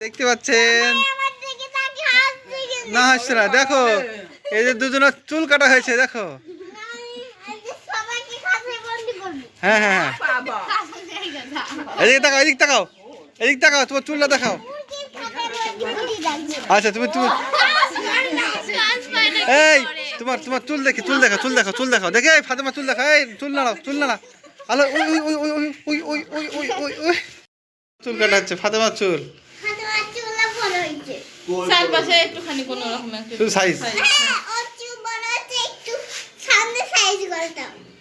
দেখতে পাচ্ছেন আমার দিকে তাকিয়ে হাসছে কিন্তু। না হাসছে না দেখো এই যে দুজনের চুল কাটা হয়েছে দেখো। হ্যাঁ হ্যাঁ হ্যাঁ কাছে জায়গাটা। এদিকে তাকাও এদিক তাকাও এদিক তাকাও তোমার চুলটা দেখাও। আচ্ছা তুমি তুমি এই তোমার তোমার চুল দেখি চুল দেখাও চুল দেখাও চুল দেখাও দেখে ফাতেমা চুল এই চুল নাড়াও চুল নাড়া আলো ওই ওই ওই ওই ওই ওই ওই ওই ওই ওই চুল কাটা হচ্ছে ফাতেমার চুল চারপাশে একটুখানি কোনো রকম একটা সাইজ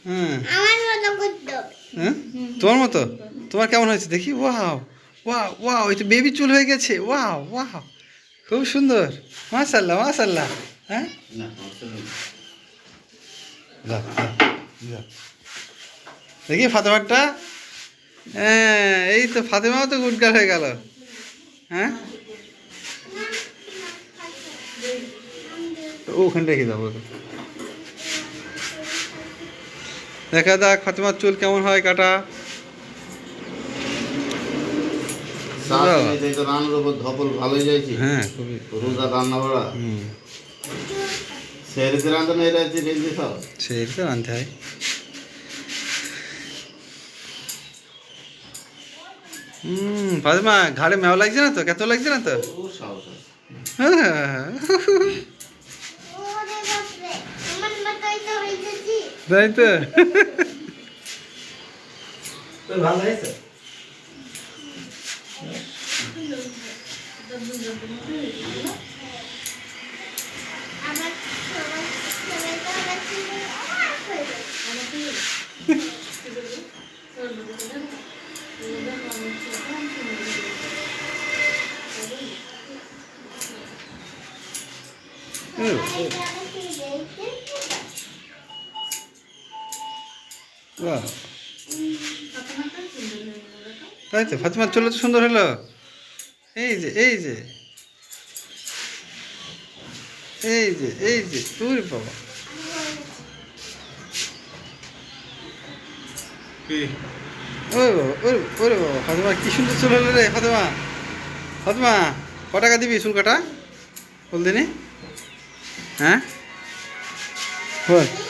হ্যাঁ। হ্যাঁ তোমার মতো? তোমার কেমন হয়েছে? দেখি ওয়াও ওয়াও ওয়াও এটা বেবি চুল হয়ে গেছে। ওয়াও ওয়াও খুব সুন্দর। মাশাল্লাহ মাশাল্লাহ হ্যাঁ। দেখি ফাতেমারটা হ্যাঁ এই তো ফাতেমাও তো গুডগার হয়ে গেল। হ্যাঁ? ওখানে রেখে যাব। দেখা যাক ফাতেমার চুল কেমন হয় কাটা? রান্নার উপর ধপল ভালোই যাইছি। হ্যাঁ খুবই। রোজা রান্না হুম। সেরিতে রান্ধা নেই রাখছি রেঞ্জি খাও সেই তো আনতে হয়। হুম ফাতেমা ঘাড়ে মেও লাগছে না তো? কত লাগছে না তো? ও সাহস তাই তো ভালো হয়েছে Thank you. বাহ। তাই তো ফাতেমার চুল তো সুন্দর হলো। এই যে এই যে। এই যে এই যে তুই বাবা। ওরে বাবা ওরে ওরে বাবা ফাতেমা কি সুন্দর চুল হলো রে ফাতেমা। ফাতেমা ক টাকা দিবি চুল কাটা বল 嗯、啊，喂。